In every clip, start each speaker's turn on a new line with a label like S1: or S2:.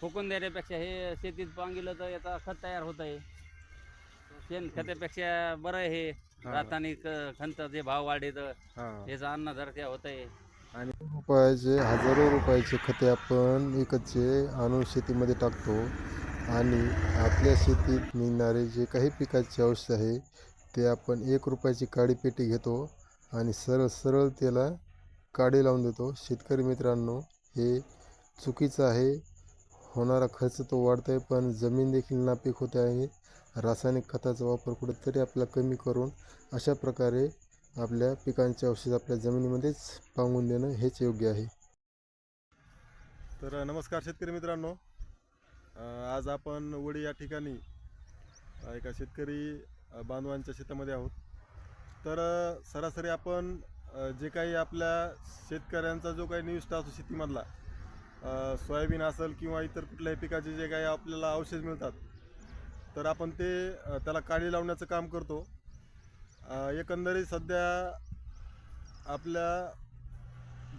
S1: फुकून देण्यापेक्षा हे शेतीत पांगिलं तर याचा खत तयार होत आहे. शेण खतापेक्षा बरं आहे हे. रासायनिक खत जे भाव वाढे तर याचं अन्न धरत्या होत आहे.
S2: आणि रुपयाचे हजारो रुपयाचे खते आपण विकतचे आणून शेतीमध्ये टाकतो. आणि आपल्या शेतीत निघणारे जे काही पिकाचे औषध आहे ते आपण एक रुपयाची काडी पेटी घेतो आणि सरळ सरळ त्याला काडी लावून देतो. शेतकरी मित्रांनो हे चुकीचं आहे. होणारा खर्च तो वाढतो आहे पण जमीन देखील नापीक होते आहे. रासायनिक खताचा वापर कुठेतरी आपला कमी करून अशा प्रकारे आपल्या पिकांचे औषध आपल्या जमिनीमध्येच पांगून देणं हेच योग्य आहे.
S3: तर नमस्कार शेतकरी मित्रांनो. आज आपण वडी या ठिकाणी एका शेतकरी बांधवांच्या शेतामध्ये आहोत. तर सरासरी आपण जे काही आपल्या शेतकऱ्यांचा जो काही निविष्ठा असतो शेतीमधला सोयाबीन असेल किंवा इतर कुठल्याही पिकाचे जे काही आपल्याला औषध मिळतात तर आपण ते त्याला काळी लावण्याचं काम करतो. एकंदरीत सध्या आपल्या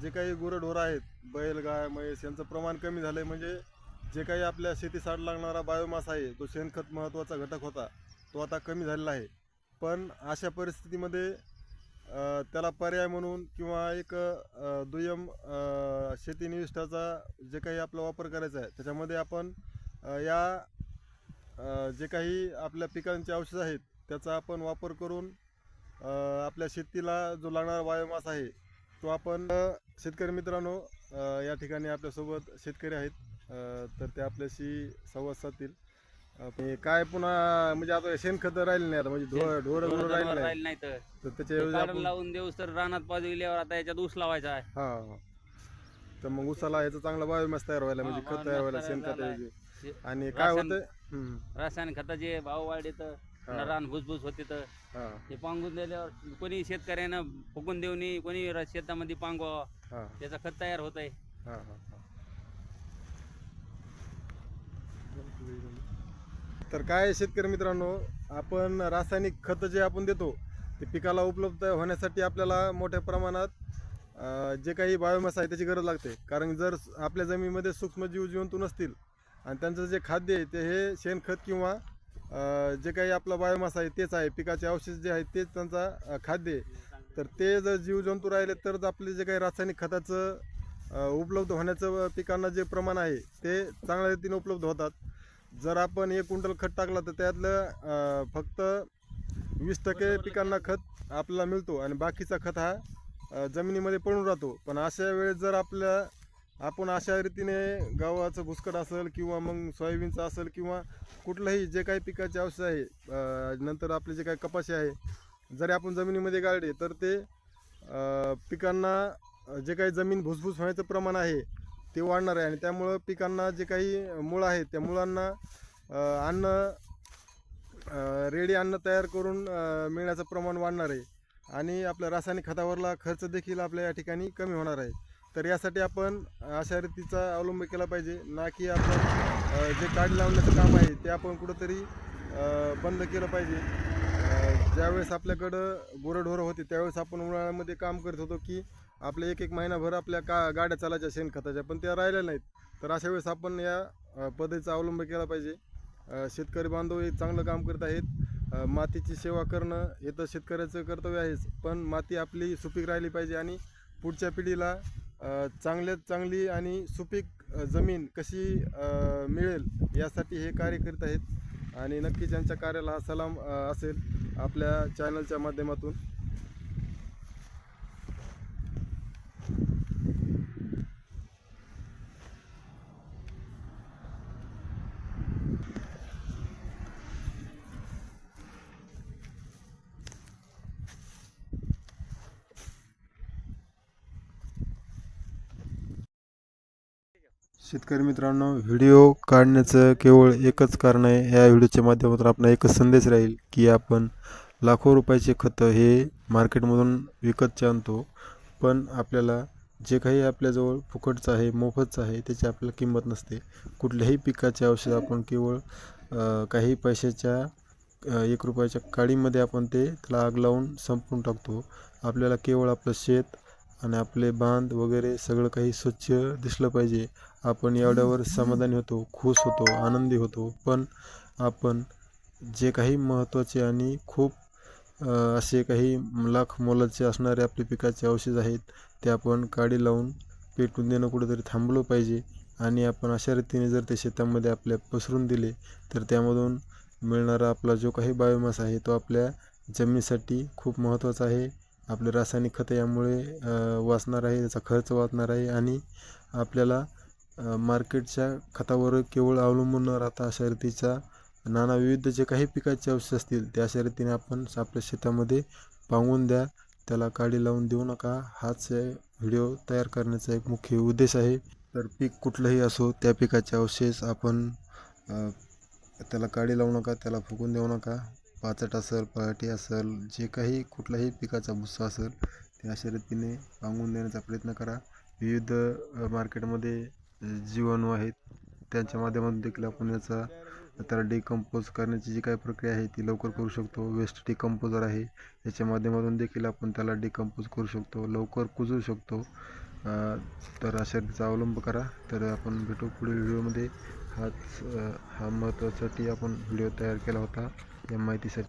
S3: जे काही गुरंढोरं आहेत बैल गाय म्हैस यांचं प्रमाण कमी झालं आहे म्हणजे जे काही आपल्या शेतीसाठी लागणारा बायोमास आहे तो शेणखत महत्त्वाचा घटक होता तो आता कमी झालेला आहे. पण अशा परिस्थितीमध्ये त्याला पर्याय म्हणून किंवा एक दुय्यम शेती निविष्ठाचा जे काही आपला वापर करायचा आहे त्याच्यामध्ये आपण या जे काही आपल्या पिकांचे औषध आहेत त्याचा आपण वापर करून आपल्या शेतीला जो लागणारा वायोमास आहे तो आपण शेतकरी मित्रांनो या ठिकाणी आपल्यासोबत शेतकरी आहेत तर ते आपल्याशी संवाद साधतील. हे काय पुन्हा म्हणजे आता शेणखत राहिले नाही आता म्हणजे ढोर ढोर
S1: ढोरं
S3: राहिले नाही.
S1: राहिले नाही तर. ते
S3: आपण
S1: लावून देऊस तर रानात पाजू गेल्यावर आता याच्यात ऊस लावायचा आहे.
S3: हा. तर मग उसाला याचा चांगला बायोमास तयार व्हायला म्हणजे
S1: हा,
S3: खत तयार व्हायला
S1: biomass तयार
S3: शेणखत
S1: शे-
S3: आणि काय
S1: रासायन-
S3: होतं? हम्म,
S1: रासायनिक खताचे भाव वाढले तर
S3: हा.
S1: रान भुसभुस होते तर.
S3: हा.
S1: ते पांगून दिल्यावर कोणी शेतकऱ्यानं फुकून देऊ नये कोणी र- शेतामध्ये पांगवा
S3: हा.
S1: त्याचा खत तयार होत आहे
S3: हा हा हा. तर काय शेतकरी मित्रांनो आपण रासायनिक खत जे आपण देतो ते पिकाला उपलब्ध होण्यासाठी आपल्याला मोठ्या प्रमाणात जे काही बायोमास आहे त्याची गरज लागते. कारण जर आपल्या जमिनीमध्ये सूक्ष्मजीव जिवंतू नसतील आणि त्यांचं जे खाद्य आहे ते हे शेणखत किंवा जे काही आपला बायोमास आहे तेच आहे पिकाचे अवशेष जे आहेत तेच त्यांचा खाद्य आहे. तर ते जर जीवजंतू राहिले तर आपले जे काही रासायनिक खताचं उपलब्ध होण्याचं पिकांना जे प्रमाण आहे ते चांगल्या रीतीने उपलब्ध होतात. जर आपण एक क्विंटल खत टाकलं तर त्यातलं फक्त वीस टक्के पिकांना खत आपल्याला मिळतो आणि बाकीचा खत हा जमिनीमध्ये पडून राहतो. पण अशा वेळेस जर आपल्या आपण अशा रीतीने गव्हाचं भुसकट असेल किंवा मग सोयाबीनचं असेल किंवा कुठलंही जे काही पिकाचे औषध आहे नंतर आपले जे काही कपाशी आहे जरी आपण जमिनीमध्ये गाळले तर ते पिकांना जे काही जमीन भुसभुस होण्याचं प्रमाण आहे ते वाढणार आहे. आणि त्यामुळं पिकांना जे काही मुळं आहेत त्या मुळांना अन्न रेडी अन्न तयार करून मिळण्याचं प्रमाण वाढणार आहे. आणि आपल्या रासायनिक खतावरला खर्च देखील आपल्या या ठिकाणी कमी होणार आहे. तर यासाठी आपण अशा रीतीचा अवलंब केला पाहिजे ना की आपण जे काढ लावण्याचं काम आहे ते आपण कुठंतरी बंद केलं पाहिजे. ज्यावेळेस आपल्याकडं गुरंढोरं होती त्यावेळेस आपण उन्हाळ्यामध्ये काम करत होतो की आपल्या एक एक महिनाभर आपल्या का गाड्या चालायच्या शेणखताच्या पण त्या राहिल्या नाहीत. तर अशा वेळेस आपण या पद्धतीचा अवलंब केला पाहिजे. शेतकरी बांधव हे चांगलं काम करत आहेत. मातीची सेवा करणं हे तर शेतकऱ्याचं कर्तव्य आहेच पण माती आपली सुपीक राहिली पाहिजे आणि पुढच्या पिढीला चांगल्यात चांगली आणि सुपीक जमीन कशी मिळेल यासाठी हे कार्य करीत आहेत. आणि नक्कीच यांच्या कार्याला हा सलाम असेल आपल्या चॅनलच्या माध्यमातून.
S2: शेतकरी मित्रांनो व्हिडिओ काढण्याचं केवळ एकच कारण आहे. या व्हिडिओच्या माध्यमातून आपण एकच संदेश राहील की आपण लाखो रुपयाचे खतं हे मार्केटमधून विकतचे आणतो. पण आपल्याला जे काही आपल्याजवळ फुकटचं आहे मोफतचं आहे त्याची आपल्याला किंमत नसते. कुठल्याही पिकाचे औषध आपण केवळ काही पैशाच्या एक रुपयाच्या काडीमध्ये आपण ते त्याला आग लावून संपवून टाकतो. आपल्याला केवळ आपलं शेत आणि आपले बांध वगैरे सगळं काही स्वच्छ दिसलं पाहिजे. आपण एवढ्यावर समाधानी होतो खुश होतो आनंदी होतो. पण आपण जे काही महत्त्वाचे आणि खूप असे काही लाख मोलाचे असणारे आपले पिकाचे अवशेष आहेत ते आपण काडी लावून पेटून देणं कुठेतरी थांबलं पाहिजे. आणि आपण अशा रीतीने जर ते शेतामध्ये आपल्या पसरून दिले तर त्यामधून मिळणारा आपला जो काही बायोमास आहे तो आपल्या जमिनीसाठी खूप महत्त्वाचा आहे. आपले रासायनिक खतं यामुळे वाचणार आहे त्याचा खर्च वाचणार आहे आणि आपल्याला मार्केटच्या खतावर केवळ अवलंबून न राहता अशा नाना विविध जे काही पिकाचे अवशेष असतील त्या शर्यतीने आपण आपल्या शेतामध्ये पांगून द्या. त्याला काडी लावून देऊ नका. हाच व्हिडिओ तयार करण्याचा एक मुख्य उद्देश आहे. तर पीक कुठलंही असो त्या पिकाचे अवशेष आपण त्याला काडी लावू नका त्याला फुकून देऊ नका. पाचट असेल पराठी असेल जे काही कुठलाही पिकाचा भुस्सा असेल ते अशा रीतीने पांगून देण्याचा प्रयत्न करा. विविध मार्केटमध्ये जीवाणू आहेत. त्यांच्या माध्यमातून देखील आपण याचा त्याला डिकम्पोज करण्याची जी काही प्रक्रिया आहे ती लवकर करू शकतो. वेस्ट डिकम्पोजर आहे. याच्या माध्यमातून देखील आपण त्याला डिकम्पोज करू शकतो. लवकर कुजवू शकतो. तर अशा रीतीचा अवलंब करा. तर आपण भेटू पुढील व्हिडिओमध्ये हाच हा महत्त्वासाठी आपण व्हिडिओ तयार केला होता या माहितीसाठी.